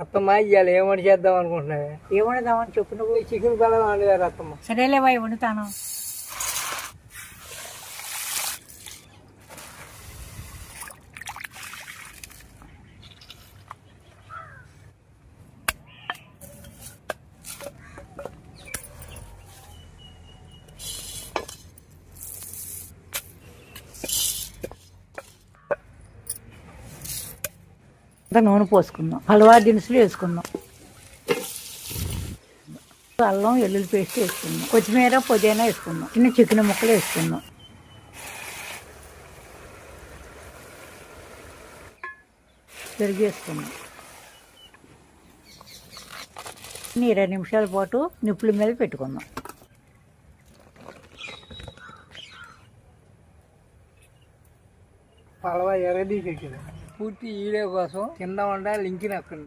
అత్తమ్మ ఇవాళ ఏమని చేద్దాం అనుకుంటున్నావే? ఏమడదామని చెప్పు నువ్వు. చికెన్ పడవ వండుగారు అత్తమ్మ. సరేలేవా వండుతాను. ఇంకా నూనె పోసుకుందాం. హల్వా దినుసులు వేసుకుందాం. అల్లం వెల్లుల్లి పేస్ట్ వేసుకుందాం. కొత్తిమీర పుదీనా వేసుకుందాం. చిన్న చికెన్ ముక్కలు వేసుకుందాం. పెరిగేసుకుందాం. ఇరవై నిమిషాల పాటు నిప్పుల మీద పెట్టుకుందాం. పలవ ఎర్రదీసి పూర్తి వీడియో కోసం కింద ఉండాలి లింక్ నొక్కండి